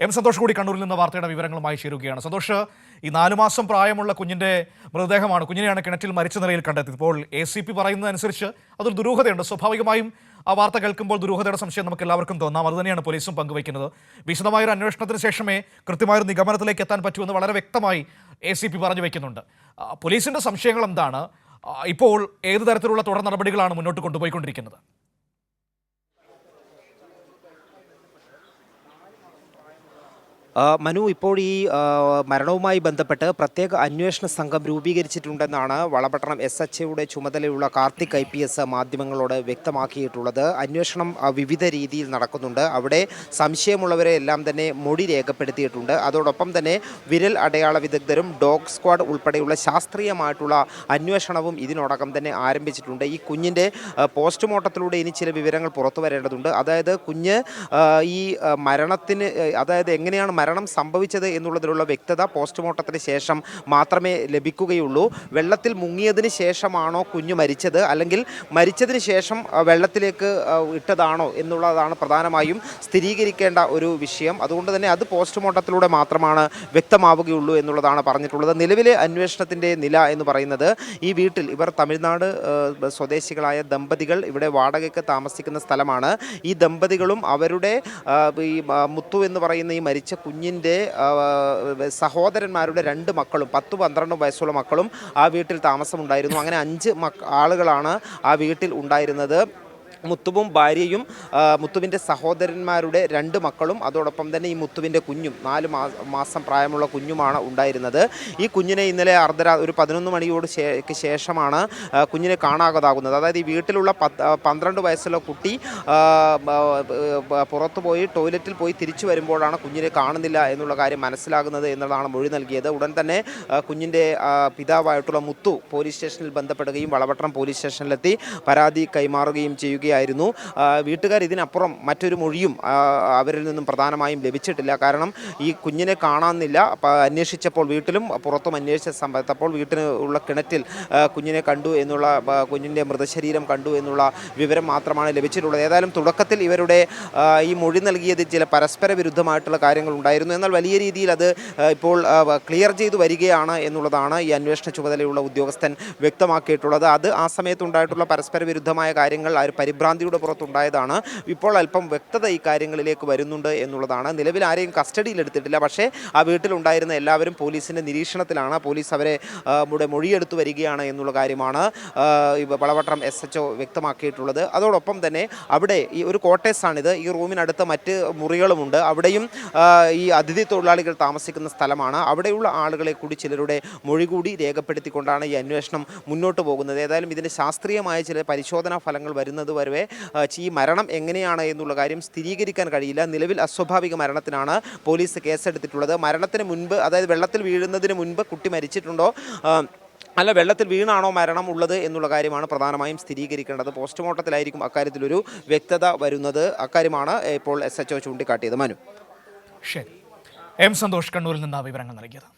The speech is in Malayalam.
എം സന്തോഷ് കൂടി കണ്ണൂരിൽ നിന്ന് വാർത്തയുടെ വിവരങ്ങളുമായി ചേരുകയാണ്. സന്തോഷ് ഈ നാലു മാസം പ്രായമുള്ള കുഞ്ഞിന്റെ മൃതദേഹമാണ് കുഞ്ഞിനെയാണ് കിണറ്റിൽ മരിച്ച നിലയിൽ കണ്ടെത്തിയത്. ഇപ്പോൾ എ സി പി പറയുന്നതനുസരിച്ച് അതൊരു ദുരൂഹതയുണ്ട്. സ്വാഭാവികമായും ആ വാർത്ത കേൾക്കുമ്പോൾ ദുരൂഹതയുടെ സംശയം നമുക്ക് എല്ലാവർക്കും തോന്നാം. അതുതന്നെയാണ് പോലീസും പങ്കുവയ്ക്കുന്നത്. വിശദമായൊരു അന്വേഷണത്തിന് ശേഷമേ കൃത്യമായൊരു നിഗമനത്തിലേക്ക് എത്താൻ പറ്റുമെന്ന് വളരെ വ്യക്തമായി എ സി പി പറഞ്ഞു വയ്ക്കുന്നുണ്ട്. പോലീസിന്റെ സംശയങ്ങൾ എന്താണ്? ഇപ്പോൾ ഏത് തരത്തിലുള്ള തുടർ നടപടികളാണ് മുന്നോട്ട് കൊണ്ടുപോയിക്കൊണ്ടിരിക്കുന്നത്? മനു ഇപ്പോൾ ഈ മരണവുമായി ബന്ധപ്പെട്ട് പ്രത്യേക അന്വേഷണ സംഘം രൂപീകരിച്ചിട്ടുണ്ടെന്നാണ് വളപട്ടണം എസ് എച്ച് ഒയുടെ ചുമതലയുള്ള കാർത്തിക് ഐ പി എസ് മാധ്യമങ്ങളോട് വ്യക്തമാക്കിയിട്ടുള്ളത്. അന്വേഷണം വിവിധ രീതിയിൽ നടക്കുന്നുണ്ട്. അവിടെ സംശയമുള്ളവരെ എല്ലാം തന്നെ മൊഴി രേഖപ്പെടുത്തിയിട്ടുണ്ട്. അതോടൊപ്പം തന്നെ വിരൽ അടയാള വിദഗ്ധരും ഡോഗ് സ്ക്വാഡ് ഉൾപ്പെടെയുള്ള ശാസ്ത്രീയമായിട്ടുള്ള അന്വേഷണവും ഇതിനോടകം തന്നെ ആരംഭിച്ചിട്ടുണ്ട്. ഈ കുഞ്ഞിന്റെ പോസ്റ്റ്മോർട്ടത്തിലൂടെ ഇനി ചില വിവരങ്ങൾ പുറത്തു വരേണ്ടതുണ്ട്. അതായത് കുഞ്ഞ് ഈ മരണത്തിന് അതായത് എങ്ങനെയാണ് മരണം സംഭവിച്ചത് എന്നുള്ളതിലുള്ള വ്യക്തത പോസ്റ്റ്മോർട്ടത്തിന് ശേഷം മാത്രമേ ലഭിക്കുകയുള്ളൂ. വെള്ളത്തിൽ മുങ്ങിയതിന് ശേഷമാണോ കുഞ്ഞ് മരിച്ചത്? അല്ലെങ്കിൽ മരിച്ചതിന് ശേഷം വെള്ളത്തിലേക്ക് ഇട്ടതാണോ എന്നുള്ളതാണ് പ്രധാനമായും സ്ഥിരീകരിക്കേണ്ട ഒരു വിഷയം. അതുകൊണ്ട് തന്നെ അത് പോസ്റ്റ്മോർട്ടത്തിലൂടെ മാത്രമാണ് വ്യക്തമാവുകയുള്ളൂ എന്നുള്ളതാണ് പറഞ്ഞിട്ടുള്ളത്. നിലവിലെ അന്വേഷണത്തിന്റെ നില എന്ന് പറയുന്നത് ഈ വീട്ടിൽ ഇവർ തമിഴ്നാട് സ്വദേശികളായ ദമ്പതികൾ ഇവിടെ വാടകയ്ക്ക് താമസിക്കുന്ന സ്ഥലമാണ്. ഈ ദമ്പതികളും അവരുടെ ഈ മുത്തു എന്ന് പറയുന്ന ഈ മരിച്ച കുഞ്ഞിന്റെ സഹോദരന്മാരുടെ രണ്ട് മക്കളും പത്ത് പന്ത്രണ്ട് വയസ്സുള്ള മക്കളും ആ വീട്ടിൽ താമസമുണ്ടായിരുന്നു. അങ്ങനെ അഞ്ച് ആളുകളാണ് ആ വീട്ടിൽ ഉണ്ടായിരുന്നത്. മുത്തുവും ഭാര്യയും മുത്തുവിന്റെ സഹോദരന്മാരുടെ രണ്ട് മക്കളും അതോടൊപ്പം തന്നെ ഈ മുത്തുവിന്റെ കുഞ്ഞും നാല് മാസം പ്രായമുള്ള കുഞ്ഞുമാണ് ഉണ്ടായിരുന്നത്. ഈ കുഞ്ഞിനെ ഇന്നലെ അർദ്ധരാ ഒരു പതിനൊന്ന് മണിയോട് ശേഷമാണ് കുഞ്ഞിനെ കാണാതാകുന്നത്. അതായത് ഈ വീട്ടിലുള്ള പന്ത്രണ്ട് വയസ്സുള്ള കുട്ടി പുറത്തു പോയി ടോയ്ലറ്റിൽ പോയി തിരിച്ചു വരുമ്പോഴാണ് കുഞ്ഞിനെ കാണുന്നില്ല എന്നുള്ള കാര്യം മനസ്സിലാകുന്നത് എന്നുള്ളതാണ് മൊഴി നൽകിയത്. ഉടൻ തന്നെ കുഞ്ഞിന്റെ പിതാവായിട്ടുള്ള മുത്തു പോലീസ് സ്റ്റേഷനിൽ ബന്ധപ്പെടുകയും വളവട്ടം പോലീസ് സ്റ്റേഷനിലെത്തി പരാതി കൈമാറുകയും ചെയ്യുകയായിരുന്നു ആ, വീട്ടുകാർ ഇതിനപ്പുറം മറ്റൊരു മൊഴിയും അവരിൽ നിന്നും പ്രധാനമായും ലഭിച്ചിട്ടില്ല. കാരണം ഈ കുഞ്ഞിനെ അപ്പോൾ അന്വേഷിച്ചപ്പോൾ വീട്ടിലും പുറത്തും അന്വേഷിച്ച സമയത്തപ്പോൾ വീട്ടിന് ഉള്ള കിണറ്റിൽ കുഞ്ഞിനെ കണ്ടു എന്നുള്ള കുഞ്ഞിന്റെ മൃതശരീരം കണ്ടു എന്നുള്ള വിവരം മാത്രമാണ് ലഭിച്ചിട്ടുള്ളത്. ഏതായാലും തുടക്കത്തിൽ ഇവരുടെ ഈ മൊഴി നൽകിയത് ചില പരസ്പര വിരുദ്ധമായിട്ടുള്ള കാര്യങ്ങൾ ഉണ്ടായിരുന്നു. എന്നാൽ വലിയ രീതിയിൽ അത് ഇപ്പോൾ ക്ലിയർ ചെയ്തു വരികയാണ് എന്നുള്ളതാണ് ഈ അന്വേഷണ ചുമതലയുള്ള ഉദ്യോഗസ്ഥൻ വ്യക്തമാക്കിയിട്ടുള്ളത്. അത് ആ സമയത്തുണ്ടായിട്ടുള്ള പരസ്പര വിരുദ്ധമായ കാര്യങ്ങൾ ആ ഒരു പരിഭ്രാന്തിയുടെ പുറത്തുണ്ടായതാണ്. ഇപ്പോൾ അല്പം വ്യക്തത ഈ കാര്യങ്ങളിലേക്ക് വരുന്നുണ്ട് എന്നുള്ളതാണ്. നിലവിൽ ആരെയും കസ്റ്റഡിയിൽ എടുത്തിട്ടില്ല. പക്ഷേ ആ വീട്ടിലുണ്ടായിരുന്ന എല്ലാവരും പോലീസിന്റെ നിരീക്ഷണത്തിലാണ്. പോലീസ് അവരെ ആ, മുടെ മൊഴിയെടുത്തു വരികയാണ് എന്നുള്ള കാര്യമാണ് വളവട്ടം എസ് എച്ച് വ്യക്തമാക്കിയിട്ടുള്ളത്. അതോടൊപ്പം തന്നെ അവിടെ ഈ ഒരു കോട്ടേഴ്സാണിത്. ഈ റൂമിനടുത്ത് മറ്റ് മുറികളുമുണ്ട്. അവിടെയും ഈ അതിഥി തൊഴിലാളികൾ താമസിക്കുന്ന സ്ഥലമാണ്. അവിടെയുള്ള ആളുകളെ കൂടി ചിലരുടെ മൊഴി കൂടി രേഖപ്പെടുത്തിക്കൊണ്ടാണ് ഈ അന്വേഷണം മുന്നോട്ട് പോകുന്നത്. ഏതായാലും ഇതിന്റെ ശാസ്ത്രീയമായ ചില പരിശോധനാ ഫലങ്ങൾ വരുന്നത് വരെ ആ, ഈ മരണം എങ്ങനെയാണ് എന്നുള്ള കാര്യം സ്ഥിരീകരിക്കാൻ കഴിയില്ല. നിലവിൽ അസ്വാഭാവിക മരണത്തിനാണ് പോലീസ് കേസെടുത്തിട്ടുള്ളത്. മരണത്തിന് മുൻപ് അതായത് വെള്ളത്തിൽ വീഴുന്നതിന് മുൻപ് കുട്ടി മരിച്ചിട്ടുണ്ടോ? അല്ല വെള്ളത്തിൽ വീണാണോ മരണം ഉള്ളത് എന്നുള്ള കാര്യമാണ് പ്രധാനമായും സ്ഥിരീകരിക്കേണ്ടത്. പോസ്റ്റ്മോർട്ടത്തിലായിരിക്കും അക്കാര്യത്തിലൊരു വ്യക്തത വരുന്നത്. അക്കാര്യമാണ് ഇപ്പോൾ എസ് എച്ച് ഒ ചൂണ്ടിക്കാട്ടിയത്. മനു. ശരി. എം സന്തോഷ് കണ്ണൂരിൽ നിന്നാണ് വിവരങ്ങൾ നൽകിയത്.